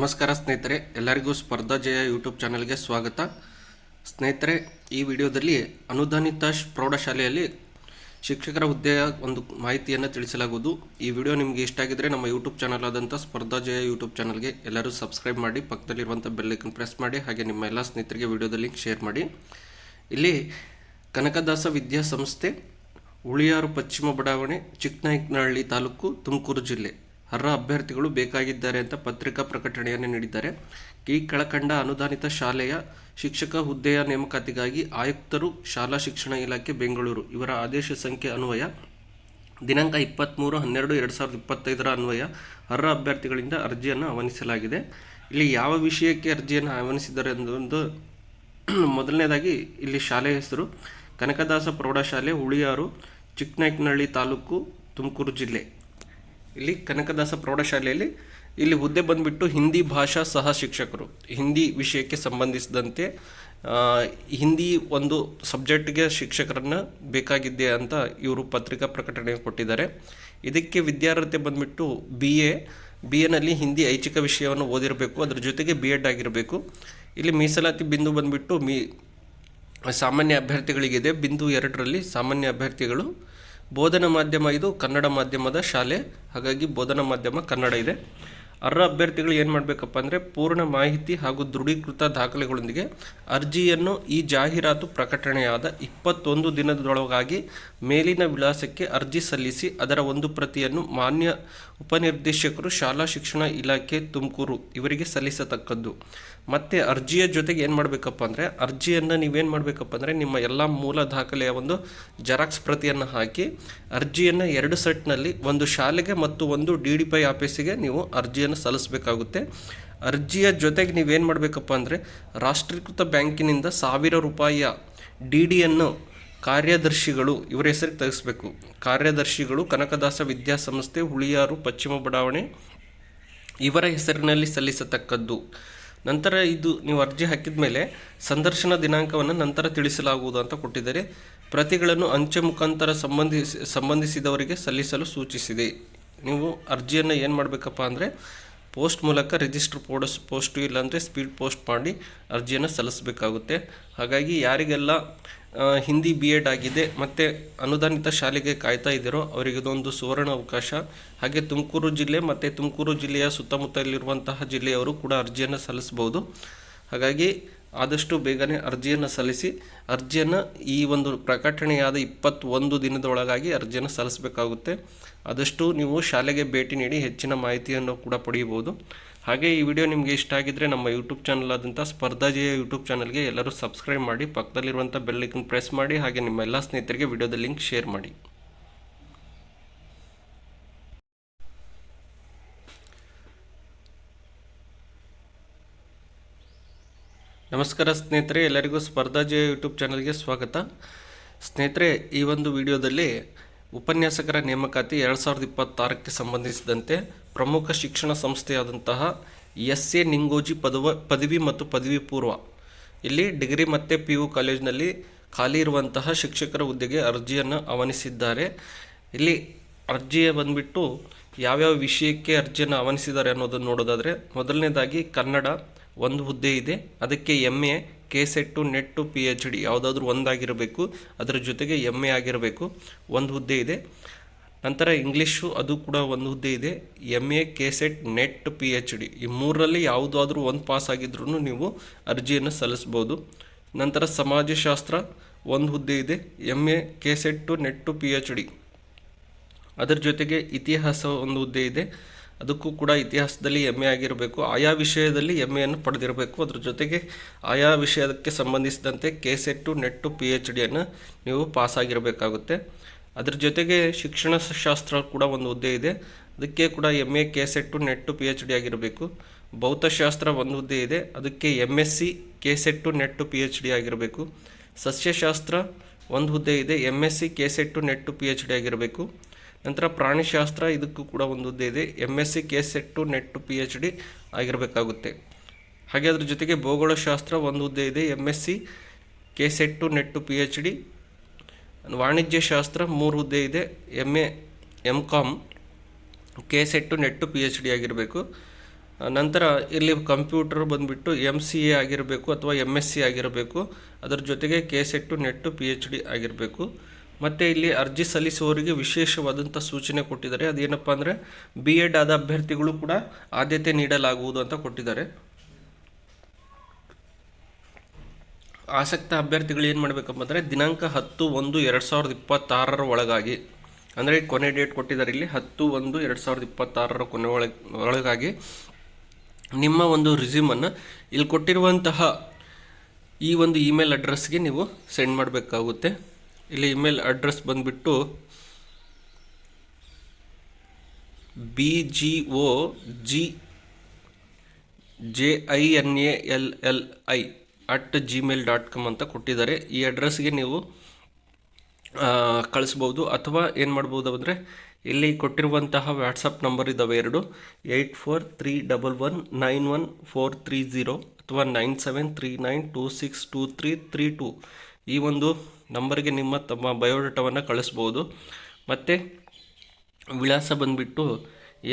ನಮಸ್ಕಾರ ಸ್ನೇಹಿತರೆ, ಎಲ್ಲರಿಗೂ ಸ್ಪರ್ಧಾ ಜಯ ಯೂಟ್ಯೂಬ್ ಚಾನಲ್ಗೆ ಸ್ವಾಗತ. ಸ್ನೇಹಿತರೆ, ಈ ವಿಡಿಯೋದಲ್ಲಿ ಅನುದಾನಿತ ಪ್ರೌಢಶಾಲೆಯಲ್ಲಿ ಶಿಕ್ಷಕರ ಹುದ್ದೆಯ ಒಂದು ಮಾಹಿತಿಯನ್ನು ತಿಳಿಸಲಾಗುವುದು. ಈ ವಿಡಿಯೋ ನಿಮಗೆ ಇಷ್ಟ ಆಗಿದ್ರೆ ನಮ್ಮ ಯೂಟ್ಯೂಬ್ ಚಾನಲ್ ಆದಂಥ ಸ್ಪರ್ಧಾ ಜಯ ಯೂಟ್ಯೂಬ್ ಚಾನಲ್ಗೆ ಎಲ್ಲರೂ ಸಬ್ಸ್ಕ್ರೈಬ್ ಮಾಡಿ, ಪಕ್ಕದಲ್ಲಿರುವಂಥ ಬೆಲ್ಲೈಕನ್ ಪ್ರೆಸ್ ಮಾಡಿ, ಹಾಗೆ ನಿಮ್ಮ ಎಲ್ಲ ಸ್ನೇಹಿತರಿಗೆ ವಿಡಿಯೋದ ಲಿಂಕ್ ಶೇರ್ ಮಾಡಿ. ಇಲ್ಲಿ ಕನಕದಾಸ ವಿದ್ಯಾಸಂಸ್ಥೆ ಉಳಿಯಾರು ಪಶ್ಚಿಮ ಬಡಾವಣೆ, ಚಿಕ್ಕನಾಯಕನಹಳ್ಳಿ ತಾಲೂಕು ತುಮಕೂರು ಜಿಲ್ಲೆ. ಅರ್ಹ ಅಭ್ಯರ್ಥಿಗಳು ಬೇಕಾಗಿದ್ದಾರೆ ಅಂತ ಪತ್ರಿಕಾ ಪ್ರಕಟಣೆಯನ್ನು ನೀಡಿದ್ದಾರೆ. ಈ ಕೆಳಕಂಡ ಅನುದಾನಿತ ಶಾಲೆಯ ಶಿಕ್ಷಕ ಹುದ್ದೆಯ ನೇಮಕಾತಿಗಾಗಿ ಆಯುಕ್ತರು ಶಾಲಾ ಶಿಕ್ಷಣ ಇಲಾಖೆ ಬೆಂಗಳೂರು. ಇವರ ಆದೇಶ ಸಂಖ್ಯೆ ಅನ್ವಯ. ದಿನಾಂಕ ಇಪ್ಪತ್ತ್ಮೂರು ಹನ್ನೆರಡು ಎರಡು ಸಾವಿರದ ಇಪ್ಪತ್ತೈದರ ಅನ್ವಯ ಅರ್ಹ ಅಭ್ಯರ್ಥಿಗಳಿಂದ ಅರ್ಜಿಯನ್ನು ಆಹ್ವಾನಿಸಲಾಗಿದೆ. ಇಲ್ಲಿ ಯಾವ ವಿಷಯಕ್ಕೆ ಅರ್ಜಿಯನ್ನು ಆಹ್ವಾನಿಸಿದ್ದಾರೆ ಒಂದು ಮೊದಲನೇದಾಗಿ ಇಲ್ಲಿ ಶಾಲೆಯ ಹೆಸರು. ಕನಕದಾಸ ಪ್ರೌಢಶಾಲೆ, ಹುಳಿಯಾರು ಚಿಕ್ಕನಾಯ್ಕನಹಳ್ಳಿ ತಾಲೂಕು ತುಮಕೂರು ಜಿಲ್ಲೆ. ಇಲ್ಲಿ ಕನಕದಾಸ ಪ್ರೌಢಶಾಲೆಯಲ್ಲಿ ಇಲ್ಲಿ ಹುದ್ದೆ ಬಂದ್ಬಿಟ್ಟು ಹಿಂದಿ ಭಾಷಾ ಸಹ ಶಿಕ್ಷಕರು. ಹಿಂದಿ ವಿಷಯಕ್ಕೆ ಸಂಬಂಧಿಸಿದಂತೆ ಹಿಂದಿ ಒಂದು ಸಬ್ಜೆಕ್ಟ್ಗೆ ಶಿಕ್ಷಕರನ್ನು ಬೇಕಾಗಿದ್ದೆ ಅಂತ ಇವರು ಪತ್ರಿಕಾ ಪ್ರಕಟಣೆ ಕೊಟ್ಟಿದ್ದಾರೆ. ಇದಕ್ಕೆ ವಿದ್ಯಾರ್ಹತೆ ಬಂದ್ಬಿಟ್ಟು ಬಿ ಎ ಬಿ ಎನಲ್ಲಿ ಹಿಂದಿ ಐಚ್ಛಿಕ ವಿಷಯವನ್ನು ಓದಿರಬೇಕು, ಅದರ ಜೊತೆಗೆ ಬಿ ಎಡ್ ಆಗಿರಬೇಕು. ಇಲ್ಲಿ ಮೀಸಲಾತಿ ಬಿಂದು ಬಂದ್ಬಿಟ್ಟು ಮೀ, ಸಾಮಾನ್ಯ ಅಭ್ಯರ್ಥಿಗಳಿಗಿದೆ. ಬಿಂದು ಎರಡರಲ್ಲಿ ಸಾಮಾನ್ಯ ಅಭ್ಯರ್ಥಿಗಳು ಬೋಧನಾ ಮಾಧ್ಯಮ ಇದು ಕನ್ನಡ ಮಾಧ್ಯಮದ ಶಾಲೆ. ಹಾಗಾಗಿ ಬೋಧನಾ ಮಾಧ್ಯಮ ಕನ್ನಡ ಇದೆ. ಅರ್ಹ ಅಭ್ಯರ್ಥಿಗಳು ಏನು ಮಾಡಬೇಕಪ್ಪ ಅಂದರೆ ಪೂರ್ಣ ಮಾಹಿತಿ ಹಾಗೂ ದೃಢೀಕೃತ ದಾಖಲೆಗಳೊಂದಿಗೆ ಅರ್ಜಿಯನ್ನು ಈ ಜಾಹೀರಾತು ಪ್ರಕಟಣೆಯಾದ ಇಪ್ಪತ್ತೊಂದು ದಿನದೊಳಗಾಗಿ ಮೇಲಿನ ವಿಳಾಸಕ್ಕೆ ಅರ್ಜಿ ಸಲ್ಲಿಸಿ ಅದರ ಒಂದು ಪ್ರತಿಯನ್ನು ಮಾನ್ಯ ಉಪನಿರ್ದೇಶಕರು, ಶಾಲಾ ಶಿಕ್ಷಣ ಇಲಾಖೆ, ತುಮಕೂರು ಇವರಿಗೆ ಸಲ್ಲಿಸತಕ್ಕದ್ದು. ಮತ್ತು ಅರ್ಜಿಯ ಜೊತೆಗೆ ಏನು ಮಾಡಬೇಕಪ್ಪ ಅಂದರೆ ಅರ್ಜಿಯನ್ನು ನೀವೇನು ಮಾಡಬೇಕಪ್ಪ ಅಂದರೆ ನಿಮ್ಮ ಎಲ್ಲ ಮೂಲ ದಾಖಲೆಯ ಒಂದು ಜೆರಾಕ್ಸ್ ಪ್ರತಿಯನ್ನು ಹಾಕಿ ಅರ್ಜಿಯನ್ನು ಎರಡು ಸೆಟ್ನಲ್ಲಿ ಒಂದು ಶಾಲೆಗೆ ಮತ್ತು ಒಂದು ಡಿ ಡಿ ಪೈ ಆಫೀಸಿಗೆ ನೀವು ಅರ್ಜಿಯನ್ನು ಸಲ್ಲಿಸಬೇಕಾಗುತ್ತೆ. ಅರ್ಜಿಯ ಜೊತೆಗೆ ನೀವೇನು ಮಾಡಬೇಕಪ್ಪ ಅಂದರೆ ರಾಷ್ಟ್ರೀಕೃತ ಬ್ಯಾಂಕಿನಿಂದ ಸಾವಿರ ರೂಪಾಯಿಯ ಡಿ ಡಿಯನ್ನು ಕಾರ್ಯದರ್ಶಿಗಳು, ಇವರ ಹೆಸರಿಗೆ ತೆಗೆಸಬೇಕು ಕಾರ್ಯದರ್ಶಿಗಳು, ಕನಕದಾಸ ವಿದ್ಯಾಸಂಸ್ಥೆ, ಹುಳಿಯಾರು, ಪಶ್ಚಿಮ ಬಡಾವಣೆ, ಇವರ ಹೆಸರಿನಲ್ಲಿ ಸಲ್ಲಿಸತಕ್ಕದ್ದು. ನಂತರ ಇದು ನೀವು ಅರ್ಜಿ ಹಾಕಿದ ಮೇಲೆ ಸಂದರ್ಶನ ದಿನಾಂಕವನ್ನು ನಂತರ ತಿಳಿಸಲಾಗುವುದು ಅಂತ ಕೊಟ್ಟಿದ್ದಾರೆ. ಪ್ರತಿಗಳನ್ನು ಅಂಚೆ ಮುಖಾಂತರ ಸಂಬಂಧಿಸಿ, ಸಂಬಂಧಿಸಿದವರಿಗೆ ಸಲ್ಲಿಸಲು ಸೂಚಿಸಿದೆ. ನೀವು ಅರ್ಜಿಯನ್ನು ಏನು ಮಾಡಬೇಕಪ್ಪ ಅಂದರೆ ಪೋಸ್ಟ್ ಮೂಲಕ ರಿಜಿಸ್ಟರ್ ಪೋಡಸ್ ಪೋಸ್ಟು ಇಲ್ಲಾಂದರೆ ಸ್ಪೀಡ್ ಪೋಸ್ಟ್ ಮಾಡಿ ಅರ್ಜಿಯನ್ನು ಸಲ್ಲಿಸಬೇಕಾಗುತ್ತೆ. ಹಾಗಾಗಿ ಯಾರಿಗೆಲ್ಲ ಹಿಂದಿ ಬಿ ಎಡ್ ಆಗಿದೆ ಮತ್ತು ಅನುದಾನಿತ ಶಾಲೆಗೆ ಕಾಯ್ತಾ ಇದ್ದೀರೋ ಅವರಿಗೆ ಇದೊಂದು ಸುವರ್ಣ ಅವಕಾಶ. ಹಾಗೆ ತುಮಕೂರು ಜಿಲ್ಲೆ ಮತ್ತು ತುಮಕೂರು ಜಿಲ್ಲೆಯ ಸುತ್ತಮುತ್ತಲಿರುವಂತಹ ಜಿಲ್ಲೆಯವರು ಕೂಡ ಅರ್ಜಿಯನ್ನು ಸಲ್ಲಿಸ್ಬೋದು. ಹಾಗಾಗಿ ಆದಷ್ಟು ಬೇಗನೆ ಅರ್ಜಿಯನ್ನು ಸಲ್ಲಿಸಿ, ಅರ್ಜಿಯನ್ನು ಈ ಒಂದು ಪ್ರಕಟಣೆಯಾದ ಇಪ್ಪತ್ತೊಂದು ದಿನದೊಳಗಾಗಿ ಅರ್ಜಿಯನ್ನು ಸಲ್ಲಿಸಬೇಕಾಗುತ್ತೆ. ಆದಷ್ಟು ನೀವು ಶಾಲೆಗೆ ಭೇಟಿ ನೀಡಿ ಹೆಚ್ಚಿನ ಮಾಹಿತಿಯನ್ನು ಕೂಡ ಪಡೆಯಬಹುದು. ಹಾಗೆ ಈ ವಿಡಿಯೋ ನಿಮಗೆ ಇಷ್ಟ ಆಗಿದ್ದರೆ ನಮ್ಮ ಯೂಟ್ಯೂಬ್ ಚಾನಲ್ ಆದಂಥ ಸ್ಪರ್ಧಾಜಿಯ ಯೂಟ್ಯೂಬ್ ಚಾನಲ್ಗೆ ಎಲ್ಲರೂ ಸಬ್ಸ್ಕ್ರೈಬ್ ಮಾಡಿ, ಪಕ್ಕದಲ್ಲಿರುವಂಥ ಬೆಲ್ಲೈಕನ್ ಪ್ರೆಸ್ ಮಾಡಿ, ಹಾಗೆ ನಿಮ್ಮ ಎಲ್ಲ ಸ್ನೇಹಿತರಿಗೆ ವಿಡಿಯೋದ ಲಿಂಕ್ ಶೇರ್ ಮಾಡಿ. ನಮಸ್ಕಾರ ಸ್ನೇಹಿತರೆ, ಎಲ್ಲರಿಗೂ ಸ್ಪರ್ಧಾ ಜಯ ಯೂಟ್ಯೂಬ್ ಚಾನಲ್ಗೆ ಸ್ವಾಗತ. ಸ್ನೇಹಿತರೆ, ಈ ಒಂದು ವಿಡಿಯೋದಲ್ಲಿ ಉಪನ್ಯಾಸಕರ ನೇಮಕಾತಿ ಎರಡು ಸಾವಿರದ ಇಪ್ಪತ್ತಾರಕ್ಕೆ ಸಂಬಂಧಿಸಿದಂತೆ ಪ್ರಮುಖ ಶಿಕ್ಷಣ ಸಂಸ್ಥೆಯಾದಂತಹ ಎಸ್ ಎ ನಿಂಗೋಜಿ ಪದವ, ಪದವಿ ಮತ್ತು ಪದವಿ ಪೂರ್ವ. ಇಲ್ಲಿ ಡಿಗ್ರಿ ಮತ್ತು ಪಿ ಯು ಕಾಲೇಜಿನಲ್ಲಿ ಖಾಲಿ ಇರುವಂತಹ ಶಿಕ್ಷಕರ ಹುದ್ದೆಗೆ ಅರ್ಜಿಯನ್ನು ಆಹ್ವಾನಿಸಿದ್ದಾರೆ. ಇಲ್ಲಿ ಅರ್ಜಿಯ ಬಂದ್ಬಿಟ್ಟು ಯಾವ್ಯಾವ ವಿಷಯಕ್ಕೆ ಅರ್ಜಿಯನ್ನು ಆಹ್ವಾನಿಸಿದ್ದಾರೆ ಅನ್ನೋದನ್ನು ನೋಡೋದಾದರೆ, ಮೊದಲನೇದಾಗಿ ಕನ್ನಡ ಒಂದು ಹುದ್ದೆ ಇದೆ. ಅದಕ್ಕೆ M A K SET NET P H D ಯಾವುದಾದ್ರೂ ಒಂದಾಗಿರಬೇಕು. ಅದರ ಜೊತೆಗೆ ಎಂ ಎ ಆಗಿರಬೇಕು. ಒಂದು ಹುದ್ದೆ ಇದೆ. ನಂತರ ಇಂಗ್ಲೀಷು, ಅದು ಕೂಡ ಒಂದು ಹುದ್ದೆ ಇದೆ. M A K SET NET P H D ಈ ಮೂರರಲ್ಲಿ ಯಾವುದಾದ್ರೂ ಒಂದು ಪಾಸ್ ಆಗಿದ್ರೂ ನೀವು ಅರ್ಜಿಯನ್ನು ಸಲ್ಲಿಸ್ಬೋದು. ನಂತರ ಸಮಾಜಶಾಸ್ತ್ರ, ಒಂದು ಹುದ್ದೆ ಇದೆ. M A K SET NET P H D ಅದರ ಜೊತೆಗೆ ಇತಿಹಾಸ ಒಂದು ಹುದ್ದೆ ಇದೆ. ಅದಕ್ಕೂ ಕೂಡ ಇತಿಹಾಸದಲ್ಲಿ ಎಂ ಆಗಿರಬೇಕು. ಆಯಾ ವಿಷಯದಲ್ಲಿ ಎಂ ಎಯನ್ನು ಪಡೆದಿರಬೇಕು. ಅದ್ರ ಜೊತೆಗೆ ಆಯಾ ವಿಷಯಕ್ಕೆ ಸಂಬಂಧಿಸಿದಂತೆ K SET NET P H ಡಿಯನ್ನು ನೀವು ಪಾಸಾಗಿರಬೇಕಾಗುತ್ತೆ. ಅದ್ರ ಜೊತೆಗೆ ಶಿಕ್ಷಣ ಶಾಸ್ತ್ರ ಕೂಡ ಒಂದು ಹುದ್ದೆ ಇದೆ. ಅದಕ್ಕೆ ಕೂಡ M A K SET NET P H D ಆಗಿರಬೇಕು. ಭೌತಶಾಸ್ತ್ರ ಒಂದು ಹುದ್ದೆ ಇದೆ. ಅದಕ್ಕೆ M S C K SET NET P H D ಆಗಿರಬೇಕು. ಸಸ್ಯಶಾಸ್ತ್ರ ಒಂದು ಹುದ್ದೆ ಇದೆ. M S C K SET NET P H D ಆಗಿರಬೇಕು. ನಂತರ ಪ್ರಾಣಿಶಾಸ್ತ್ರ ಇದಕ್ಕೂ ಕೂಡ ಒಂದು ಇದೆ. M S C K SET NET P H D ಆಗಿರಬೇಕಾಗುತ್ತೆ. ಹಾಗೆ ಅದ್ರ ಜೊತೆಗೆ ಭೂಗೋಳಶಾಸ್ತ್ರ ಒಂದು ಹುದ್ದೆ ಇದೆ. M S C K SET NET P H D ವಾಣಿಜ್ಯ ಶಾಸ್ತ್ರ ಮೂರು ಹುದ್ದೆ ಇದೆ. M A M com K SET NET P H D ಆಗಿರಬೇಕು. ನಂತರ ಇಲ್ಲಿ ಕಂಪ್ಯೂಟರ್ ಬಂದುಬಿಟ್ಟು ಎಂ ಸಿ ಎ ಆಗಿರಬೇಕು ಅಥವಾ ಎಂ ಎಸ್ ಸಿ ಆಗಿರಬೇಕು. ಅದರ ಜೊತೆಗೆ K SET NET P H D ಆಗಿರಬೇಕು. ಮತ್ತು ಇಲ್ಲಿ ಅರ್ಜಿ ಸಲ್ಲಿಸುವವರಿಗೆ ವಿಶೇಷವಾದಂಥ ಸೂಚನೆ ಕೊಟ್ಟಿದ್ದಾರೆ. ಅದೇನಪ್ಪ ಅಂದರೆ ಬಿ ಎಡ್ ಆದ ಅಭ್ಯರ್ಥಿಗಳು ಕೂಡ ಆದ್ಯತೆ ನೀಡಲಾಗುವುದು ಅಂತ ಕೊಟ್ಟಿದ್ದಾರೆ. ಆಸಕ್ತ ಅಭ್ಯರ್ಥಿಗಳು ಏನು ಮಾಡಬೇಕಪ್ಪ ಅಂದರೆ ದಿನಾಂಕ ಹತ್ತು ಒಂದು ಎರಡು ಸಾವಿರದ ಇಪ್ಪತ್ತಾರರ ಒಳಗಾಗಿ, ಅಂದರೆ ಕೊನೆ ಡೇಟ್ ಕೊಟ್ಟಿದ್ದಾರೆ ಇಲ್ಲಿ, ಹತ್ತು ಒಂದು ಎರಡು ಸಾವಿರದ ಇಪ್ಪತ್ತಾರರ ಕೊನೆ ಒಳಗೆ ಒಳಗಾಗಿ ನಿಮ್ಮ ಒಂದು ರಿಸ್ಯೂಮನ್ನು ಇಲ್ಲಿ ಕೊಟ್ಟಿರುವಂತಹ ಈ ಒಂದು ಇಮೇಲ್ ಅಡ್ರೆಸ್ಗೆ ನೀವು ಸೆಂಡ್ ಮಾಡಬೇಕಾಗುತ್ತೆ. ಇಲ್ಲಿ ಇಮೇಲ್ ಅಡ್ರೆಸ್ ಬಂದುಬಿಟ್ಟು B G O G J I N A L L I at Gmail dot com ಅಂತ ಕೊಟ್ಟಿದ್ದಾರೆ. ಈ ಅಡ್ರೆಸ್ಗೆ ನೀವು ಕಳಿಸ್ಬೋದು ಅಥವಾ ಏನು ಮಾಡ್ಬೋದು ಅಂದರೆ ಇಲ್ಲಿ ಕೊಟ್ಟಿರುವಂತಹ ವ್ಯಾಟ್ಸಪ್ ನಂಬರ್ ಇದ್ದಾವೆ ಎರಡು. Eight four three double one nine one four three zero ಅಥವಾ nine seven three nine two six two three three two ಈ ಒಂದು ನಂಬರ್ಗೆ ನಿಮ್ಮ ತಮ್ಮ ಬಯೋಡಾಟವನ್ನು ಕಳಿಸ್ಬೋದು. ಮತ್ತು ವಿಳಾಸ ಬಂದುಬಿಟ್ಟು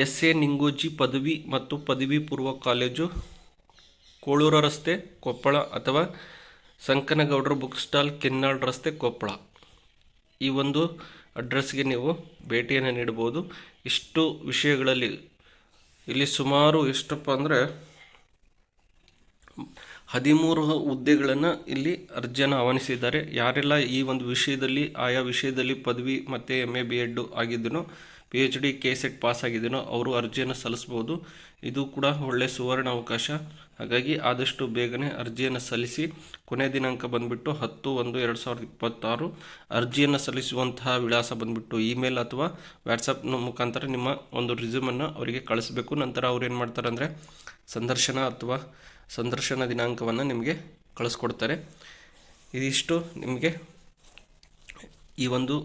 ಎಸ್ ಎ ನಿಂಗೋಜಿ ಪದವಿ ಮತ್ತು ಪದವಿ ಪೂರ್ವ ಕಾಲೇಜು ಕೋಳೂರ ರಸ್ತೆ, ಕೊಪ್ಪಳ ಅಥವಾ ಸಂಕನಗೌಡರ ಬುಕ್ ಸ್ಟಾಲ್, ಕೆನ್ನಾಳ್ ರಸ್ತೆ, ಕೊಪ್ಪಳ. ಈ ಒಂದು ಅಡ್ರೆಸ್ಗೆ ನೀವು ಭೇಟಿಯನ್ನು ನೀಡಬಹುದು ಇಷ್ಟು ವಿಷಯಗಳಲ್ಲಿ ಇಲ್ಲಿ ಸುಮಾರು ಎಷ್ಟಪ್ಪ ಅಂದರೆ ಹದಿಮೂರು ಹುದ್ದೆಗಳನ್ನು ಇಲ್ಲಿ ಅರ್ಜಿಯನ್ನು ಆಹ್ವಾನಿಸಿದ್ದಾರೆ. ಯಾರೆಲ್ಲ ಈ ಒಂದು ವಿಷಯದಲ್ಲಿ, ಆಯಾ ವಿಷಯದಲ್ಲಿ ಪದವಿ ಮತ್ತು M A B Ed ಆಗಿದ್ದನೋ P H D K SET pass ಆಗಿದ್ದೀನೋ, ಅವರು ಅರ್ಜಿಯನ್ನು ಸಲ್ಲಿಸ್ಬೋದು ಇದು ಕೂಡ ಒಳ್ಳೆಯ ಸುವರ್ಣ ಅವಕಾಶ ಹಾಗಾಗಿ ಆದಷ್ಟು ಬೇಗನೆ ಅರ್ಜಿಯನ್ನು ಸಲ್ಲಿಸಿ, ಕೊನೆ ದಿನಾಂಕ ಬಂದುಬಿಟ್ಟು ಹತ್ತು ಒಂದು ಎರಡು ಸಾವಿರದ ಇಪ್ಪತ್ತಾರು, ಅರ್ಜಿಯನ್ನು ಸಲ್ಲಿಸುವಂತಹ ವಿಳಾಸ ಬಂದುಬಿಟ್ಟು ಇಮೇಲ್ ಅಥವಾ ವ್ಯಾಟ್ಸಪ್ನ ಮುಖಾಂತರ ನಿಮ್ಮ ಒಂದು ರಿಸ್ಯೂಮನ್ನು ಅವರಿಗೆ ಕಳಿಸ್ಬೇಕು. ನಂತರ ಅವ್ರು ಏನು ಮಾಡ್ತಾರೆ ಅಂದರೆ ಸಂದರ್ಶನ ಅಥವಾ ಸಂದರ್ಶನ ದಿನಾಂಕವನ್ನು ನಿಮಗೆ ಕಳಿಸ್ಕೊಡ್ತಾರೆ. ಇದಿಷ್ಟು ನಿಮಗೆ ಈ ಒಂದು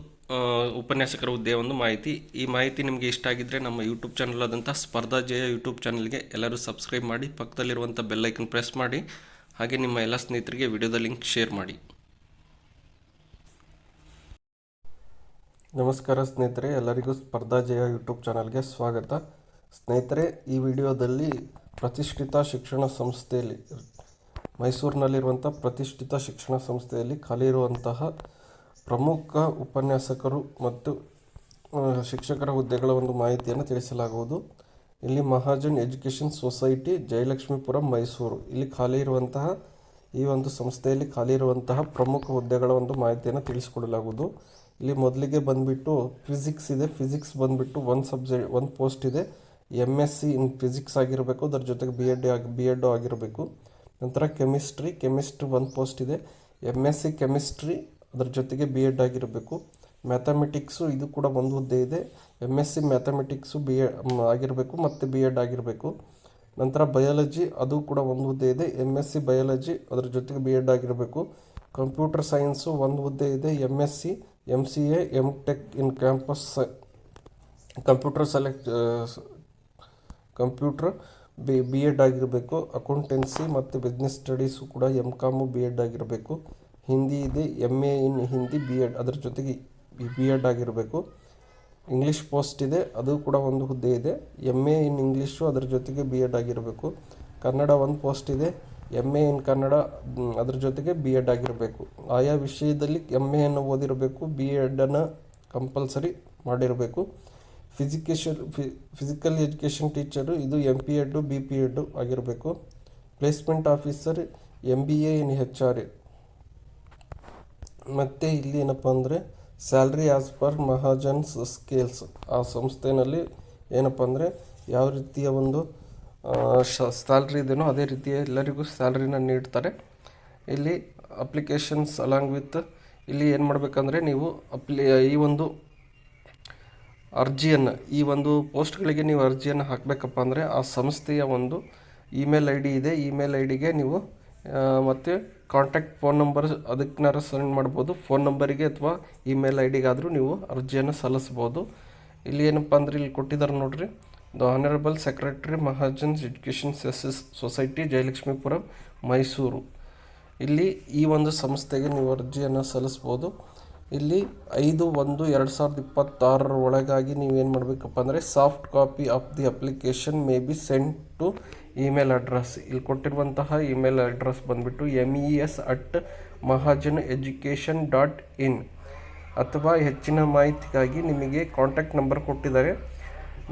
ಉಪನ್ಯಾಸಕರ ಹುದ್ದೆಯ ಒಂದು ಮಾಹಿತಿ. ಈ ಮಾಹಿತಿ ನಿಮಗೆ ಇಷ್ಟ ಆಗಿದ್ದರೆ ನಮ್ಮ ಯೂಟ್ಯೂಬ್ ಚಾನಲ್ ಆದಂಥ ಸ್ಪರ್ಧಾ ಜಯ ಯೂಟ್ಯೂಬ್ ಚಾನಲ್ಗೆ ಎಲ್ಲರೂ ಸಬ್ಸ್ಕ್ರೈಬ್ ಮಾಡಿ, ಪಕ್ಕದಲ್ಲಿರುವಂಥ ಬೆಲ್ಲೈಕನ್ ಪ್ರೆಸ್ ಮಾಡಿ, ಹಾಗೆ ನಿಮ್ಮ ಎಲ್ಲ ಸ್ನೇಹಿತರಿಗೆ ವಿಡಿಯೋದ ಲಿಂಕ್ ಶೇರ್ ಮಾಡಿ. ನಮಸ್ಕಾರ ಸ್ನೇಹಿತರೆ, ಎಲ್ಲರಿಗೂ ಸ್ಪರ್ಧಾ ಜಯ ಯೂಟ್ಯೂಬ್ ಚಾನಲ್ಗೆ ಸ್ವಾಗತ. ಸ್ನೇಹಿತರೆ, ಈ ವಿಡಿಯೋದಲ್ಲಿ ಪ್ರತಿಷ್ಠಿತ ಶಿಕ್ಷಣ ಸಂಸ್ಥೆಯಲ್ಲಿ, ಮೈಸೂರಿನಲ್ಲಿರುವಂಥ ಪ್ರತಿಷ್ಠಿತ ಶಿಕ್ಷಣ ಸಂಸ್ಥೆಯಲ್ಲಿ ಖಾಲಿ ಇರುವಂತಹ ಪ್ರಮುಖ ಉಪನ್ಯಾಸಕರು ಮತ್ತು ಶಿಕ್ಷಕರ ಹುದ್ದೆಗಳ ಒಂದು ಮಾಹಿತಿಯನ್ನು ತಿಳಿಸಲಾಗುವುದು. ಇಲ್ಲಿ ಮಹಾಜನ್ ಎಜುಕೇಷನ್ ಸೊಸೈಟಿ, ಜಯಲಕ್ಷ್ಮೀಪುರ, ಮೈಸೂರು. ಇಲ್ಲಿ ಖಾಲಿ ಇರುವಂತಹ ಈ ಒಂದು ಸಂಸ್ಥೆಯಲ್ಲಿ ಖಾಲಿ ಇರುವಂತಹ ಪ್ರಮುಖ ಹುದ್ದೆಗಳ ಒಂದು ಮಾಹಿತಿಯನ್ನು ತಿಳಿಸಿಕೊಡಲಾಗುವುದು. ಇಲ್ಲಿ ಮೊದಲಿಗೆ ಬಂದುಬಿಟ್ಟು, ಫಿಸಿಕ್ಸ್ ಇದೆ. ಫಿಸಿಕ್ಸ್ ಬಂದುಬಿಟ್ಟು ಒಂದು ಸಬ್ಜೆಕ್ಟ್ ಒಂದು ಪೋಸ್ಟ್ ಇದೆ. M S C in physics ಆಗಿರಬೇಕು, ಅದರ ಜೊತೆಗೆ ಬಿ ಎಡ್ ಆಗಿ ಬಿ ಎಡ್ ಆಗಿರಬೇಕು. ನಂತರ ಕೆಮಿಸ್ಟ್ರಿ ಕೆಮಿಸ್ಟ್ರಿ ಒಂದು ಪೋಸ್ಟ್ ಇದೆ. ಎಂ ಎಸ್ ಸಿ ಕೆಮಿಸ್ಟ್ರಿ ಅದರ ಜೊತೆಗೆ ಬಿ ಎಡ್ ಆಗಿರಬೇಕು. ಮ್ಯಾಥಮೆಟಿಕ್ಸು ಇದು ಕೂಡ ಒಂದು ಹುದ್ದೆ ಇದೆ. M S C mathematics B A ಆಗಿರಬೇಕು ಮತ್ತು ಬಿ ಎಡ್ ಆಗಿರಬೇಕು. ನಂತರ ಬಯಾಲಜಿ ಅದು ಕೂಡ ಒಂದು ಹುದ್ದೆ ಇದೆ. ಎಂ ಎಸ್ ಸಿ ಬಯಾಲಜಿ ಅದರ ಜೊತೆಗೆ ಬಿ ಎಡ್ ಆಗಿರಬೇಕು. ಕಂಪ್ಯೂಟರ್ ಸೈನ್ಸು ಒಂದು ಹುದ್ದೆ ಇದೆ. M S C M C A M tech in campus computer select computer, B B Ed ಆಗಿರಬೇಕು, ಅಕೌಂಟೆನ್ಸಿ ಮತ್ತು ಬಿಸ್ನೆಸ್ ಸ್ಟಡೀಸು ಕೂಡ ಎಂ ಕಾಮು ಬಿ ಎಡ್ ಆಗಿರಬೇಕು. ಹಿಂದಿ ಇದೆ M A in Hindi B Ed ಅದರ ಜೊತೆಗೆ ಬಿ ಎಡ್ ಆಗಿರಬೇಕು. English post ಇದೆ, ಅದು ಕೂಡ ಒಂದು ಹುದ್ದೆ ಇದೆ. ಎಂ ಎ ಇನ್ ಇಂಗ್ಲೀಷು ಅದರ ಜೊತೆಗೆ ಬಿ ಎಡ್ ಆಗಿರಬೇಕು. ಕನ್ನಡ ಒಂದು ಪೋಸ್ಟ್ ಇದೆ ಎಂ ಎ ಇನ್ ಕನ್ನಡ ಅದರ ಜೊತೆಗೆ ಬಿ ಎಡ್ ಆಗಿರಬೇಕು. ಆಯಾ ವಿಷಯದಲ್ಲಿ ಎಂ ಎಯನ್ನು ಓದಿರಬೇಕು ಬಿ ಎಡನ್ನು ಕಂಪಲ್ಸರಿ ಮಾಡಿರಬೇಕು. ಫಿಸಿಕೇಷನ್ ಫಿಸಿಕಲ್ ಎಜುಕೇಷನ್ ಟೀಚರು ಇದು M P Ed B P Ed ಆಗಿರಬೇಕು. Placement officer M B A in H R A ಮತ್ತು ಇಲ್ಲಿ ಏನಪ್ಪ ಅಂದರೆ salary as per Mahajan's scales ಆ ಸಂಸ್ಥೆಯಲ್ಲಿ ಏನಪ್ಪ ಅಂದರೆ, ಯಾವ ರೀತಿಯ ಒಂದು ಸ್ಯಾಲ್ರಿ ಇದೆಯೋ ಅದೇ ರೀತಿಯ ಎಲ್ಲರಿಗೂ ಸ್ಯಾಲ್ರಿನ ನೀಡ್ತಾರೆ. ಇಲ್ಲಿ ಅಪ್ಲಿಕೇಶನ್ಸ್ ಅಲಾಂಗ್ ವಿತ್ ಇಲ್ಲಿ ಏನು ಮಾಡಬೇಕಂದ್ರೆ, ನೀವು ಅಪ್ಲಿ ಈ ಒಂದು ಅರ್ಜಿಯನ್ನು, ಈ ಒಂದು ಪೋಸ್ಟ್ಗಳಿಗೆ ನೀವು ಅರ್ಜಿಯನ್ನು ಹಾಕಬೇಕಪ್ಪ ಅಂದರೆ ಆ ಸಂಸ್ಥೆಯ ಒಂದು ಇಮೇಲ್ ಐ ಡಿ ಇದೆ. ಇಮೇಲ್ ಐ ಡಿಗೆ ನೀವು ಮತ್ತು ಕಾಂಟ್ಯಾಕ್ಟ್ ಫೋನ್ ನಂಬರ್ ಅದಕ್ಕನಾರ ಸೆಂಡ್ ಮಾಡ್ಬೋದು. ಫೋನ್ ನಂಬರಿಗೆ ಅಥವಾ ಇಮೇಲ್ ಐ ಡಿಗಾದರೂ ನೀವು ಅರ್ಜಿಯನ್ನು ಸಲ್ಲಿಸ್ಬೋದು. ಇಲ್ಲಿ ಏನಪ್ಪ ಅಂದ್ರೆ ಇಲ್ಲಿ ಕೊಟ್ಟಿದ್ದಾರೆ ನೋಡಿರಿ. The honourable secretary Mahajan's education ಸೆಸಸ್ society, Jayalakshmipuram, Mysuru. ಇಲ್ಲಿ ಈ ಒಂದು ಸಂಸ್ಥೆಗೆ ನೀವು ಅರ್ಜಿಯನ್ನು ಸಲ್ಲಿಸ್ಬೋದು. ಇಲ್ಲಿ ಐದು, ಒಂದು, ಎರಡು ಸಾವಿರದ ಇಪ್ಪತ್ತಾರರ ಒಳಗಾಗಿ ನೀವೇನು ಮಾಡಬೇಕಪ್ಪ ಅಂದರೆ soft copy of the application may be sent to email address. ಇಲ್ಲಿ ಕೊಟ್ಟಿರುವಂತಹ ಇಮೇಲ್ ಅಡ್ರೆಸ್ ಬಂದುಬಿಟ್ಟು M E S at Mahajan education dot in. ಅಥವಾ ಹೆಚ್ಚಿನ ಮಾಹಿತಿಗಾಗಿ ನಿಮಗೆ ಕಾಂಟ್ಯಾಕ್ಟ್ ನಂಬರ್ ಕೊಟ್ಟಿದ್ದಾರೆ.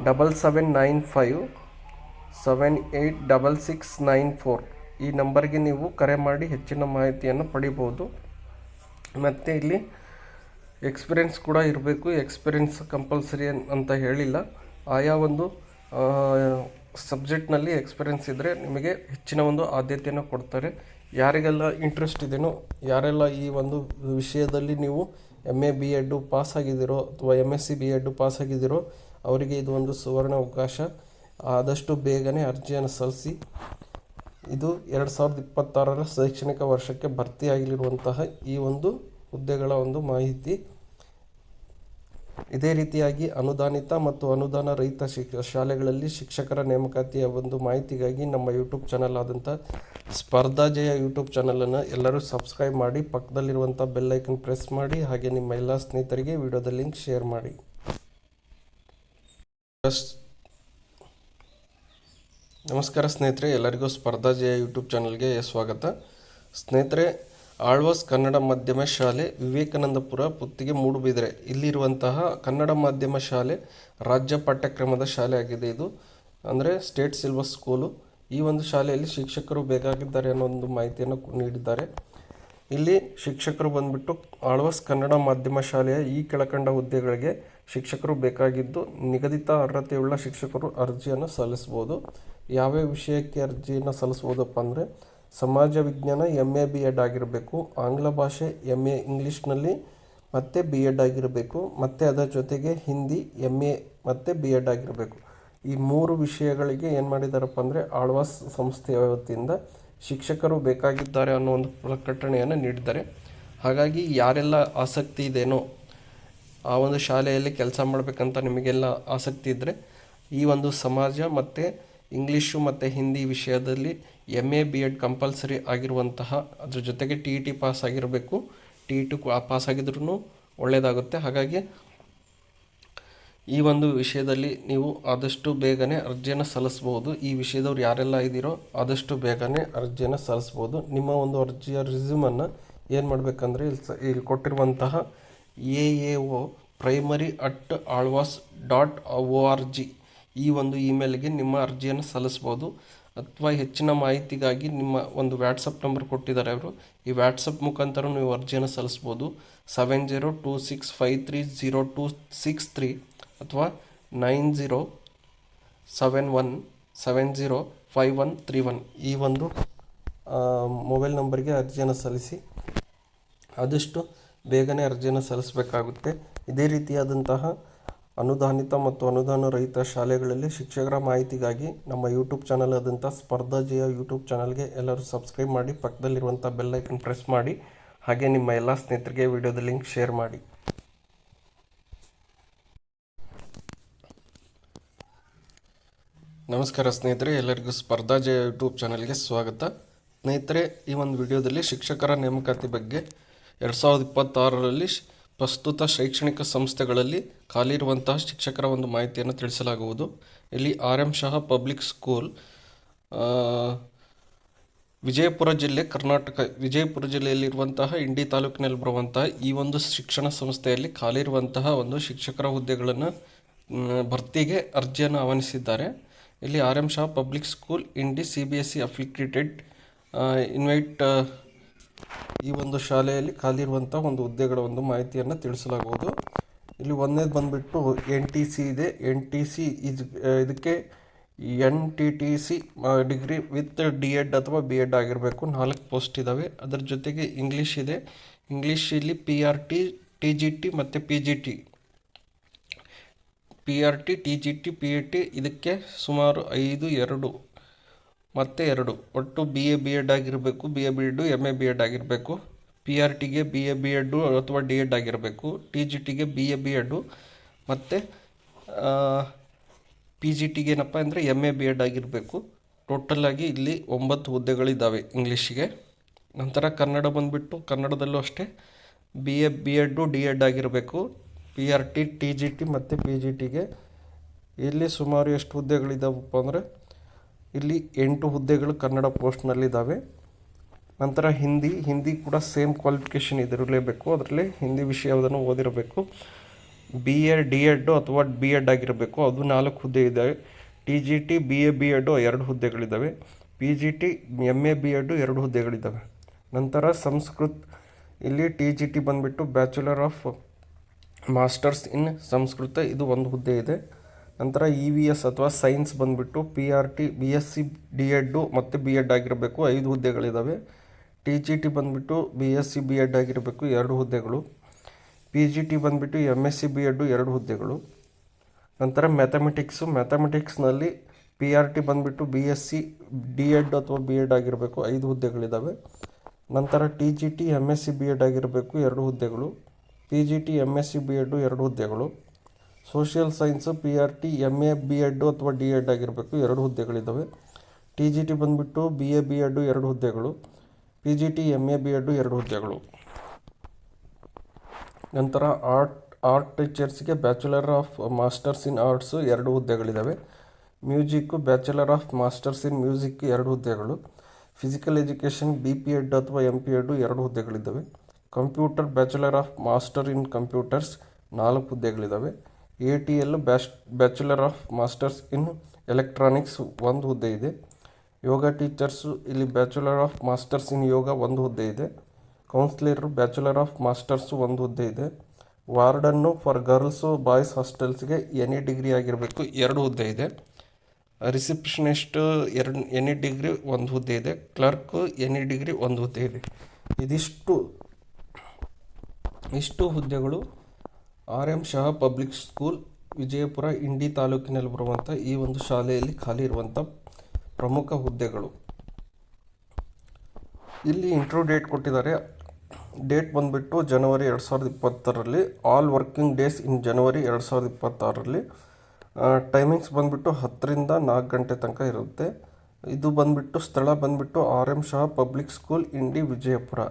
Double seven nine five seven eight double six nine four. ಈ ನಂಬರ್ಗೆ ನೀವು ಕರೆ ಮಾಡಿ ಹೆಚ್ಚಿನ ಮಾಹಿತಿಯನ್ನು ಪಡಿಬೋದು. ಮತ್ತು ಇಲ್ಲಿ ಎಕ್ಸ್ಪೀರಿಯೆನ್ಸ್ ಕೂಡ ಇರಬೇಕು. ಎಕ್ಸ್ಪೀರಿಯೆನ್ಸ್ ಕಂಪಲ್ಸರಿ ಅಂತ ಹೇಳಿಲ್ಲ. ಆಯಾ ಒಂದು ಸಬ್ಜೆಕ್ಟ್ನಲ್ಲಿ ಎಕ್ಸ್ಪೀರಿಯೆನ್ಸ್ ಇದ್ದರೆ ನಿಮಗೆ ಹೆಚ್ಚಿನ ಒಂದು ಆದ್ಯತೆಯನ್ನು ಕೊಡ್ತಾರೆ. ಯಾರಿಗೆಲ್ಲ ಇಂಟ್ರೆಸ್ಟ್ ಇದೆಯೋ ಯಾರೆಲ್ಲ ಈ ಒಂದು ವಿಷಯದಲ್ಲಿ ನೀವು M A B Ed pass ಆಗಿದ್ದೀರೋ ಅಥವಾ M S C B Ed pass ಆಗಿದ್ದೀರೋ, ಅವರಿಗೆ ಇದು ಒಂದು ಸುವರ್ಣ ಅವಕಾಶ. ಆದಷ್ಟು ಬೇಗನೆ ಅರ್ಜಿಯನ್ನು ಸಲ್ಲಿಸಿ. ಇದು ಎರಡು ಸಾವಿರದ ಇಪ್ಪತ್ತಾರರ ಶೈಕ್ಷಣಿಕ ವರ್ಷಕ್ಕೆ ಭರ್ತಿಯಾಗಲಿರುವಂತಹ ಈ ಒಂದು ಹುದ್ದೆಗಳ ಒಂದು ಮಾಹಿತಿ. ಇದೇ ರೀತಿಯಾಗಿ ಅನುದಾನಿತ ಮತ್ತು ಅನುದಾನ ರಹಿತ ಶಿಕ್ಷ ಶಾಲೆಗಳಲ್ಲಿ ಶಿಕ್ಷಕರ ನೇಮಕಾತಿಯ ಒಂದು ಮಾಹಿತಿಗಾಗಿ ನಮ್ಮ ಯೂಟ್ಯೂಬ್ ಚಾನಲ್ ಆದಂಥ ಸ್ಪರ್ಧಾಜಯ ಯೂಟ್ಯೂಬ್ ಚಾನಲನ್ನು ಎಲ್ಲರೂ ಸಬ್ಸ್ಕ್ರೈಬ್ ಮಾಡಿ, ಪಕ್ಕದಲ್ಲಿರುವಂಥ ಬೆಲ್ ಐಕನ್ ಪ್ರೆಸ್ ಮಾಡಿ, ಹಾಗೆ ನಿಮ್ಮ ಎಲ್ಲ ಸ್ನೇಹಿತರಿಗೆ ವಿಡಿಯೋದ ಲಿಂಕ್ ಶೇರ್ ಮಾಡಿ. ನಮಸ್ಕಾರ ಸ್ನೇಹಿತರೆ, ಎಲ್ಲರಿಗೂ ಸ್ಪರ್ಧಾಜಯ ಯೂಟ್ಯೂಬ್ ಚಾನಲ್ಗೆ ಸ್ವಾಗತ. ಸ್ನೇಹಿತರೆ ಆಳ್ವಾಸ್ ಕನ್ನಡ ಮಾಧ್ಯಮ ಶಾಲೆ ವಿವೇಕಾನಂದಪುರ ಪುತ್ತಿಗೆ ಮೂಡುಬಿದಿರೆ ಇಲ್ಲಿರುವಂತಹ ಕನ್ನಡ ಮಾಧ್ಯಮ ಶಾಲೆ ರಾಜ್ಯ ಪಠ್ಯಕ್ರಮದ ಶಾಲೆ ಆಗಿದೆ ಇದು. ಅಂದರೆ ಸ್ಟೇಟ್ ಸಿಲ್ಬಸ್ ಸ್ಕೂಲು. ಈ ಒಂದು ಶಾಲೆಯಲ್ಲಿ ಶಿಕ್ಷಕರು ಬೇಕಾಗಿದ್ದಾರೆ ಅನ್ನೋ ಒಂದು ಮಾಹಿತಿಯನ್ನು ನೀಡಿದ್ದಾರೆ. ಇಲ್ಲಿ ಶಿಕ್ಷಕರು ಬಂದ್ಬಿಟ್ಟು ಆಳ್ವಾಸ್ ಕನ್ನಡ ಮಾಧ್ಯಮ ಶಾಲೆಯ ಈ ಕೆಳಕಂಡ ಹುದ್ದೆಗಳಿಗೆ ಶಿಕ್ಷಕರು ಬೇಕಾಗಿದ್ದು ನಿಗದಿತ ಅರ್ಹತೆಯುಳ್ಳ ಶಿಕ್ಷಕರು ಅರ್ಜಿಯನ್ನು ಸಲ್ಲಿಸ್ಬೋದು. ಯಾವ್ಯಾವ ವಿಷಯಕ್ಕೆ ಅರ್ಜಿಯನ್ನು ಸಲ್ಲಿಸ್ಬೋದಪ್ಪ ಅಂದರೆ ಸಮಾಜ ವಿಜ್ಞಾನ ಎಂ ಎ ಬಿ ಎಡ್ ಆಗಿರಬೇಕು, ಆಂಗ್ಲ ಭಾಷೆ ಎಂ ಎ ಇಂಗ್ಲೀಷ್ನಲ್ಲಿ ಮತ್ತು ಬಿ ಎಡ್ ಆಗಿರಬೇಕು, ಮತ್ತು ಅದರ ಜೊತೆಗೆ ಹಿಂದಿ ಎಂ ಎ ಮತ್ತು ಬಿ ಎಡ್ ಆಗಿರಬೇಕು. ಈ ಮೂರು ವಿಷಯಗಳಿಗೆ ಏನು ಮಾಡಿದಾರಪ್ಪ ಅಂದರೆ ಆಳ್ವಾಸ್ ಸಂಸ್ಥೆಯ ವತಿಯಿಂದ ಶಿಕ್ಷಕರು ಬೇಕಾಗಿದ್ದಾರೆ ಅನ್ನೋ ಒಂದು ಪ್ರಕಟಣೆಯನ್ನು ನೀಡಿದ್ದಾರೆ. ಹಾಗಾಗಿ ಯಾರೆಲ್ಲ ಆಸಕ್ತಿ ಇದೇನೋ ಆ ಒಂದು ಶಾಲೆಯಲ್ಲಿ ಕೆಲಸ ಮಾಡಬೇಕಂತ ನಿಮಗೆಲ್ಲ ಆಸಕ್ತಿ ಇದ್ದರೆ ಈ ಒಂದು ಸಮಾಜ ಮತ್ತು ಇಂಗ್ಲೀಷು ಮತ್ತು ಹಿಂದಿ ವಿಷಯದಲ್ಲಿ M A B Ed compulsory ಆಗಿರುವಂತಹ ಅದ್ರ ಜೊತೆಗೆ ಟಿ ಇ ಟಿ ಪಾಸ್ ಆಗಿರಬೇಕು. ಟಿ ಇ ಟಿ ಪಾಸ್ ಆಗಿದ್ರೂ ಒಳ್ಳೆಯದಾಗುತ್ತೆ ಹಾಗಾಗಿ ಈ ಒಂದು ವಿಷಯದಲ್ಲಿ ನೀವು ಆದಷ್ಟು ಬೇಗನೆ ಅರ್ಜಿಯನ್ನು ಸಲ್ಲಿಸ್ಬೋದು ಈ ವಿಷಯದವ್ರು ಯಾರೆಲ್ಲ ಇದ್ದೀರೋ ಆದಷ್ಟು ಬೇಗನೆ ಅರ್ಜಿಯನ್ನು ಸಲ್ಲಿಸ್ಬೋದು ನಿಮ್ಮ ಒಂದು ಅರ್ಜಿಯ ರಿಸ್ಯೂಮನ್ನು ಏನು ಮಾಡಬೇಕಂದ್ರೆ ಇಲ್ಲಿ ಸ ಇಲ್ಲಿ ಕೊಟ್ಟಿರುವಂತಹ A A O primary at Alvas dot O R G ಈ ಒಂದು ಇಮೇಲ್ಗೆ ನಿಮ್ಮ ಅರ್ಜಿಯನ್ನು ಸಲ್ಲಿಸ್ಬೋದು ಅಥವಾ ಹೆಚ್ಚಿನ ಮಾಹಿತಿಗಾಗಿ ನಿಮ್ಮ ಒಂದು ವ್ಯಾಟ್ಸಪ್ ನಂಬರ್ ಕೊಟ್ಟಿದ್ದಾರೆ ಅವರು. ಈ ವ್ಯಾಟ್ಸಪ್ ಮುಖಾಂತರ ನೀವು ಅರ್ಜಿಯನ್ನು ಸಲ್ಲಿಸ್ಬೋದು. Seven zero two six five three zero two six three ಅಥವಾ nine zero seven one seven zero five one three one ಈ ಒಂದು ಮೊಬೈಲ್ ನಂಬರ್ಗೆ ಅರ್ಜಿಯನ್ನು ಸಲ್ಲಿಸಿ. ಆದಷ್ಟು ಬೇಗನೆ ಅರ್ಜಿಯನ್ನು ಸಲ್ಲಿಸಬೇಕಾಗುತ್ತೆ. ಇದೇ ರೀತಿಯಾದಂತಹ ಅನುದಾನಿತ ಮತ್ತು ಅನುದಾನ ರಹಿತ ಶಾಲೆಗಳಲ್ಲಿ ಶಿಕ್ಷಕರ ಮಾಹಿತಿಗಾಗಿ ನಮ್ಮ ಯೂಟ್ಯೂಬ್ ಚಾನಲ್ ಆದಂಥ ಸ್ಪರ್ಧಾಜಯ ಯೂಟ್ಯೂಬ್ ಚಾನಲ್ಗೆ ಎಲ್ಲರೂ ಸಬ್ಸ್ಕ್ರೈಬ್ ಮಾಡಿ ಪಕ್ಕದಲ್ಲಿರುವಂಥ ಬೆಲ್ಲೈಕನ್ ಪ್ರೆಸ್ ಮಾಡಿ, ಹಾಗೆ ನಿಮ್ಮ ಎಲ್ಲ ಸ್ನೇಹಿತರಿಗೆ ವಿಡಿಯೋದ ಲಿಂಕ್ ಶೇರ್ ಮಾಡಿ. ನಮಸ್ಕಾರ ಸ್ನೇಹಿತರೆ, ಎಲ್ಲರಿಗೂ ಸ್ಪರ್ಧಾಜಯ ಯೂಟ್ಯೂಬ್ ಚಾನಲ್ಗೆ ಸ್ವಾಗತ. ಸ್ನೇಹಿತರೆ, ಈ ಒಂದು ವಿಡಿಯೋದಲ್ಲಿ ಶಿಕ್ಷಕರ ನೇಮಕಾತಿ ಬಗ್ಗೆ ಎರಡು ಸಾವಿರದ ಇಪ್ಪತ್ತಾರರಲ್ಲಿ ಪ್ರಸ್ತುತ ಶೈಕ್ಷಣಿಕ ಸಂಸ್ಥೆಗಳಲ್ಲಿ ಖಾಲಿ ಇರುವಂತಹ ಶಿಕ್ಷಕರ ಒಂದು ಮಾಹಿತಿಯನ್ನು ತಿಳಿಸಲಾಗುವುದು. ಇಲ್ಲಿ R M Shah public school Vijayapura ಜಿಲ್ಲೆ ಕರ್ನಾಟಕ, ವಿಜಯಪುರ ಜಿಲ್ಲೆಯಲ್ಲಿರುವಂತಹ ಇಂಡಿ ತಾಲೂಕಿನಲ್ಲಿ ಬರುವಂತಹ ಈ ಒಂದು ಶಿಕ್ಷಣ ಸಂಸ್ಥೆಯಲ್ಲಿ ಖಾಲಿ ಇರುವಂತಹ ಒಂದು ಶಿಕ್ಷಕರ ಹುದ್ದೆಗಳನ್ನು ಭರ್ತಿಗೆ ಅರ್ಜಿಯನ್ನು ಆಹ್ವಾನಿಸಿದ್ದಾರೆ. ಇಲ್ಲಿ R M Shah public school, Indi C B S C affiliated invite ಈ ಒಂದು ಶಾಲೆಯಲ್ಲಿ ಖಾಲಿ ಇರುವಂಥ ಒಂದು ಹುದ್ದೆಗಳ ಒಂದು ಮಾಹಿತಿಯನ್ನು ತಿಳಿಸಲಾಗುವುದು. ಇಲ್ಲಿ ಒಂದನೇದು ಬಂದುಬಿಟ್ಟು ಎನ್ ಟಿ ಸಿ ಇದೆ. ಎನ್ ಟಿ ಸಿ ಇಸ್, ಇದಕ್ಕೆ N T T C degree with D Ed ಅಥವಾ ಬಿ ಎಡ್ ಆಗಿರಬೇಕು. ನಾಲ್ಕು ಪೋಸ್ಟ್ ಇದ್ದಾವೆ ಅದರ ಜೊತೆಗೆ ಇಂಗ್ಲೀಷ್ ಇದೆ. ಇಂಗ್ಲೀಷಲ್ಲಿ P R T T G T ಮತ್ತು P G T. P R T T G T, P A T, ಇದಕ್ಕೆ ಸುಮಾರು ಐದು, ಎರಡು ಮತ್ತೆ ಎರಡು. ಒಟ್ಟು ಬಿ ಎ ಬಿ ಎಡ್ ಆಗಿರಬೇಕು B A B Ed M A B Ed ಆಗಿರಬೇಕು. ಪಿ ಆರ್ ಟಿಗೆ ಬಿ ಎ ಬಿ ಎಡ್ಡು ಅಥವಾ ಡಿ ಎಡ್ ಆಗಿರಬೇಕು. ಟಿ ಜಿ ಟಿಗೆ ಬಿ ಎ ಬಿ ಎಡ್ಡು ಮತ್ತು ಪಿ ಜಿ ಟಿಗೆ ಏನಪ್ಪ ಅಂದರೆ ಎಂ ಎ ಬಿ ಎಡ್ ಆಗಿರಬೇಕು. ಟೋಟಲಾಗಿ ಇಲ್ಲಿ ಒಂಬತ್ತು ಹುದ್ದೆಗಳಿದ್ದಾವೆ ಇಂಗ್ಲೀಷಿಗೆ. ನಂತರ ಕನ್ನಡ ಬಂದುಬಿಟ್ಟು ಕನ್ನಡದಲ್ಲೂ ಅಷ್ಟೇ. B A B Ed D Ed ಆಗಿರಬೇಕು. P R T T G T ಮತ್ತು ಪಿ ಜಿ ಟಿಗೆ ಇಲ್ಲಿ ಸುಮಾರು ಎಷ್ಟು ಹುದ್ದೆಗಳಿದ್ದಾವಪ್ಪ ಅಂದರೆ ಇಲ್ಲಿ ಎಂಟು ಹುದ್ದೆಗಳು ಕನ್ನಡ ಪೋಸ್ಟ್ನಲ್ಲಿದ್ದಾವೆ. ನಂತರ ಹಿಂದಿ ಹಿಂದಿ ಕೂಡ ಸೇಮ್ ಕ್ವಾಲಿಫಿಕೇಷನ್ ಇದಿರಲೇಬೇಕು ಅದರಲ್ಲಿ ಹಿಂದಿ ವಿಷಯವನ್ನು ಓದಿರಬೇಕು. ಬಿ ಎ ಡಿ ಎಡ್ಡು ಅಥವಾ ಬಿ ಎಡ್ ಆಗಿರಬೇಕು. ಅದು ನಾಲ್ಕು ಹುದ್ದೆ ಇದ್ದಾವೆ T G T B A B Ed ಎರಡು ಹುದ್ದೆಗಳಿದ್ದಾವೆ. P G T M A B Ed ಎರಡು ಹುದ್ದೆಗಳಿದ್ದಾವೆ. ನಂತರ ಸಂಸ್ಕೃತ್, ಇಲ್ಲಿ ಟಿ ಜಿ ಟಿ ಬಂದುಬಿಟ್ಟು bachelor of masters in Sanskrit ಇದು ಒಂದು ಹುದ್ದೆ ಇದೆ. ನಂತರ ಇ ವಿ ಎಸ್ ಅಥವಾ ಸೈನ್ಸ್ ಬಂದುಬಿಟ್ಟು P R T B S C D Ed ಮತ್ತು ಬಿ ಎಡ್ ಆಗಿರಬೇಕು. ಐದು ಹುದ್ದೆಗಳಿದ್ದಾವೆ ಟಿ ಜಿ ಟಿ ಬಂದುಬಿಟ್ಟು B S C B Ed ಆಗಿರಬೇಕು. ಎರಡು ಹುದ್ದೆಗಳು. ಪಿ ಜಿ ಟಿ ಬಂದುಬಿಟ್ಟು M S C B Ed ಎರಡು ಹುದ್ದೆಗಳು. ನಂತರ ಮ್ಯಾಥಮೆಟಿಕ್ಸು ಮ್ಯಾಥಮೆಟಿಕ್ಸ್ನಲ್ಲಿ ಪಿ ಆರ್ ಟಿ ಬಂದುಬಿಟ್ಟು B S C D Ed ಅಥವಾ ಬಿ ಎಡ್ ಆಗಿರಬೇಕು. ಐದು ಹುದ್ದೆಗಳಿದ್ದಾವೆ ನಂತರ T G T M S C B Ed ಆಗಿರಬೇಕು. ಎರಡು ಹುದ್ದೆಗಳು. P G T M S C B Ed ಎರಡು ಹುದ್ದೆಗಳು. Social science, P R T, M A, B Ed ಅಥವಾ ಡಿ ಎಡ್ ಆಗಿರಬೇಕು. ಎರಡು ಹುದ್ದೆಗಳಿದ್ದಾವೆ. ಟಿ ಜಿ ಟಿ ಬಂದುಬಿಟ್ಟು ಬಿ ಎ, ಬಿ ಎಡ್ಡು ಎರಡು ಹುದ್ದೆಗಳು. P G T, M A, B Ed ಎರಡು ಹುದ್ದೆಗಳು. ನಂತರ art art ಟೀಚರ್ಸ್ಗೆ bachelor of masters in arts ಎರಡು ಹುದ್ದೆಗಳಿದ್ದಾವೆ. Music bachelor of masters in music ಎರಡು ಹುದ್ದೆಗಳು. Physical education, B P Ed ಅಥವಾ ಎಂ ಪಿ ಎಡ್ಡು ಎರಡು ಹುದ್ದೆಗಳಿದ್ದಾವೆ. Computer bachelor of master in computers ನಾಲ್ಕು ಹುದ್ದೆಗಳಿದ್ದಾವೆ. A T L batch, bachelor of masters in electronics ಒಂದು ಹುದ್ದೆ ಇದೆ. ಯೋಗ teachers ಇಲ್ಲಿ bachelor of masters in yoga ಒಂದು ಹುದ್ದೆ ಇದೆ. ಕೌನ್ಸಿಲರು ಬ್ಯಾಚುಲರ್ ಆಫ್ ಮಾಸ್ಟರ್ಸು ಒಂದು ಹುದ್ದೆ ಇದೆ. ವಾರ್ಡನ್ನು ಫಾರ್ ಗರ್ಲ್ಸು ಬಾಯ್ಸ್ ಹಾಸ್ಟೆಲ್ಸ್ಗೆ ಎನಿ ಡಿಗ್ರಿ ಆಗಿರಬೇಕು ಎರಡು ಹುದ್ದೆ ಇದೆ. ರಿಸೆಪ್ಷನಿಸ್ಟ್ ಎರಡು ಎನಿ ಡಿಗ್ರಿ ಒಂದು ಹುದ್ದೆ ಇದೆ. ಕ್ಲರ್ಕು ಎನಿ ಡಿಗ್ರಿ ಒಂದು ಹುದ್ದೆ ಇದೆ. ಇದಿಷ್ಟು, ಇಷ್ಟು ಹುದ್ದೆಗಳು R M Shah public school, Vijayapura, Indi ತಾಲೂಕಿನಲ್ಲಿ ಬರುವಂಥ ಈ ಒಂದು ಶಾಲೆಯಲ್ಲಿ ಖಾಲಿ ಇರುವಂಥ ಪ್ರಮುಖ ಹುದ್ದೆಗಳು. ಇಲ್ಲಿ ಇಂಟ್ರೋ ಡೇಟ್ ಕೊಟ್ಟಿದ್ದಾರೆ. ಡೇಟ್ ಬಂದುಬಿಟ್ಟು ಜನವರಿ ಎರಡು ಸಾವಿರದ ಇಪ್ಪತ್ತರಲ್ಲಿ all working days in January ಎರಡು ಸಾವಿರದ ಇಪ್ಪತ್ತಾರರಲ್ಲಿ. ಟೈಮಿಂಗ್ಸ್ ಬಂದುಬಿಟ್ಟು ಹತ್ತರಿಂದ ನಾಲ್ಕು ಗಂಟೆ ತನಕ ಇರುತ್ತೆ. ಇದು ಬಂದುಬಿಟ್ಟು, ಸ್ಥಳ ಬಂದುಬಿಟ್ಟು R M Shah public school, Indi, Vijayapura.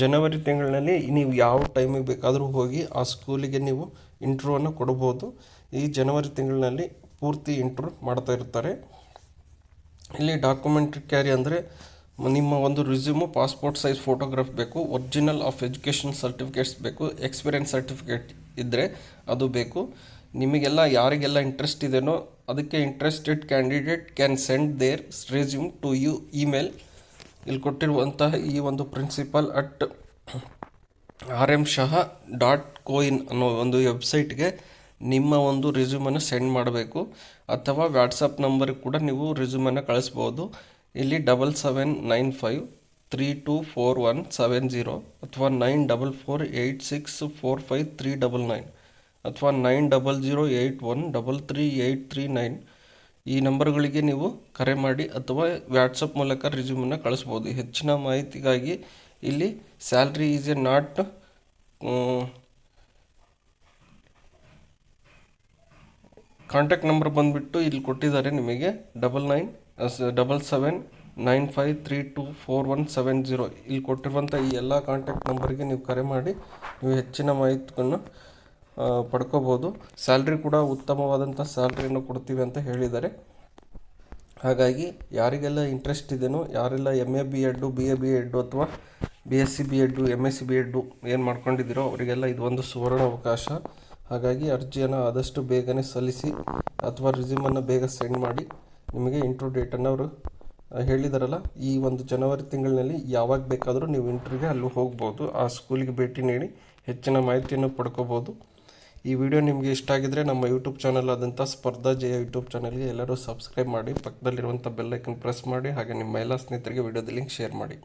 ಜನವರಿ ತಿಂಗಳಿನಲ್ಲಿ ನೀವು ಯಾವ ಟೈಮಿಗೆ ಬೇಕಾದರೂ ಹೋಗಿ ಆ ಸ್ಕೂಲಿಗೆ ನೀವು ಇಂಟ್ರೂವನ್ನು ಕೊಡ್ಬೋದು. ಈ ಜನವರಿ ತಿಂಗಳಿನಲ್ಲಿ ಪೂರ್ತಿ ಇಂಟ್ರೂ ಮಾಡ್ತಾ ಇರ್ತಾರೆ. ಇಲ್ಲಿ ಡಾಕ್ಯುಮೆಂಟ್ ಕ್ಯಾರಿ ಅಂದರೆ ನಿಮ್ಮ ಒಂದು ರಿಸ್ಯೂಮು ಪಾಸ್ಪೋರ್ಟ್ ಸೈಜ್ ಫೋಟೋಗ್ರಾಫ್ ಬೇಕು ಒರಿಜಿನಲ್ ಆಫ್ ಎಜುಕೇಷನ್ ಸರ್ಟಿಫಿಕೇಟ್ಸ್ ಬೇಕು ಎಕ್ಸ್ಪೀರಿಯನ್ಸ್ ಸರ್ಟಿಫಿಕೇಟ್ ಇದ್ದರೆ ಅದು ಬೇಕು. ನಿಮಗೆಲ್ಲ ಯಾರಿಗೆಲ್ಲ ಇಂಟ್ರೆಸ್ಟ್ ಇದೆಯೋ ಅದಕ್ಕೆ interested candidate can send their resume to you email ಇಲ್ಲಿ ಕೊಟ್ಟಿರುವಂತಹ ಈ ಒಂದು principal at R M Shah dot co in ಅನ್ನೋ ಒಂದು ವೆಬ್ಸೈಟ್ಗೆ ನಿಮ್ಮ ಒಂದು ರೆಸ್ಯೂಮನ್ನು ಸೆಂಡ್ ಮಾಡಬೇಕು. ಅಥವಾ ವ್ಯಾಟ್ಸಪ್ ನಂಬರ್ಗೆ ಕೂಡ ನೀವು ರೆಸ್ಯೂಮನ್ನು ಕಳಿಸ್ಬೋದು. ಇಲ್ಲಿ double seven nine five three two four one seven zero ಅಥವಾ nine double four eight six four five three double nine ಅಥವಾ nine double zero eight one double three eight three nine ಈ ನಂಬರ್ಗಳಿಗೆ ನೀವು ಕರೆ ಮಾಡಿ ಅಥವಾ ವ್ಯಾಟ್ಸಪ್ ಮೂಲಕ ರಿಸ್ಯೂಮನ್ನು ಕಳಿಸ್ಬೋದು. ಹೆಚ್ಚಿನ ಮಾಹಿತಿಗಾಗಿ ಇಲ್ಲಿ salary is a not contact number ಬಂದುಬಿಟ್ಟು ಇಲ್ಲಿ ಕೊಟ್ಟಿದ್ದಾರೆ ನಿಮಗೆ double nine double seven nine five three two four one seven zero. ಇಲ್ಲಿ ಕೊಟ್ಟಿರುವಂಥ ಈ ಎಲ್ಲ ಕಾಂಟ್ಯಾಕ್ಟ್ ನಂಬರಿಗೆ ನೀವು ಕರೆ ಮಾಡಿ ನೀವು ಹೆಚ್ಚಿನ ಮಾಹಿತಿಯನ್ನು ಪಡ್ಕೋಬೋದು ಸ್ಯಾಲ್ರಿ ಕೂಡ ಉತ್ತಮವಾದಂಥ ಸ್ಯಾಲ್ರಿಯನ್ನು ಕೊಡ್ತೀವಿ ಅಂತ ಹೇಳಿದ್ದಾರೆ. ಹಾಗಾಗಿ ಯಾರಿಗೆಲ್ಲ ಇಂಟ್ರೆಸ್ಟ್ ಇದೆಯೋ ಯಾರೆಲ್ಲ M A B Ed B A B Ed ಅಥವಾ B S C B Ed M S C B Ed ಏನು ಮಾಡ್ಕೊಂಡಿದ್ದೀರೋ ಅವರಿಗೆಲ್ಲ ಇದು ಒಂದು ಸುವರ್ಣ ಅವಕಾಶ. ಹಾಗಾಗಿ ಅರ್ಜಿಯನ್ನು ಆದಷ್ಟು ಬೇಗನೆ ಸಲ್ಲಿಸಿ ಅಥವಾ ರಿಸ್ಯೂಮನ್ನು ಬೇಗ ಸೆಂಡ್ ಮಾಡಿ. ನಿಮಗೆ ಇಂಟ್ರೂ ಡೇಟನ್ನು ಅವರು ಹೇಳಿದಾರಲ್ಲ, ಈ ಒಂದು ಜನವರಿ ತಿಂಗಳಿನಲ್ಲಿ ಯಾವಾಗ ಬೇಕಾದರೂ ನೀವು ಇಂಟ್ರ್ಯೂಗೆ ಅಲ್ಲಿ ಹೋಗ್ಬೋದು. ಆ ಸ್ಕೂಲಿಗೆ ಭೇಟಿ ನೀಡಿ ಹೆಚ್ಚಿನ ಮಾಹಿತಿಯನ್ನು ಪಡ್ಕೋಬೋದು. ಈ ವಿಡಿಯೋ ನಿಮಗೆ ಇಷ್ಟ ಆಗಿದ್ರೆ ನಮ್ಮ ಯೂಟ್ಯೂಬ್ ಚಾನಲ್ ಆದಂಥ ಸ್ಪರ್ಧಾ ಜಯ ಯೂಟ್ಯೂಬ್ ಚಾನಲ್ಗೆ ಎಲ್ಲರೂ ಸಬ್ಸ್ಕ್ರೈಬ್ ಮಾಡಿ, ಪಕ್ಕದಲ್ಲಿರುವಂಥ ಬೆಲ್ಲೈಕನ್ ಪ್ರೆಸ್ ಮಾಡಿ, ಹಾಗೆ ನಿಮ್ಮ ಎಲ್ಲ ಸ್ನೇಹಿತರಿಗೆ ವಿಡಿಯೋದ ಲಿಂಕ್ ಶೇರ್ ಮಾಡಿ.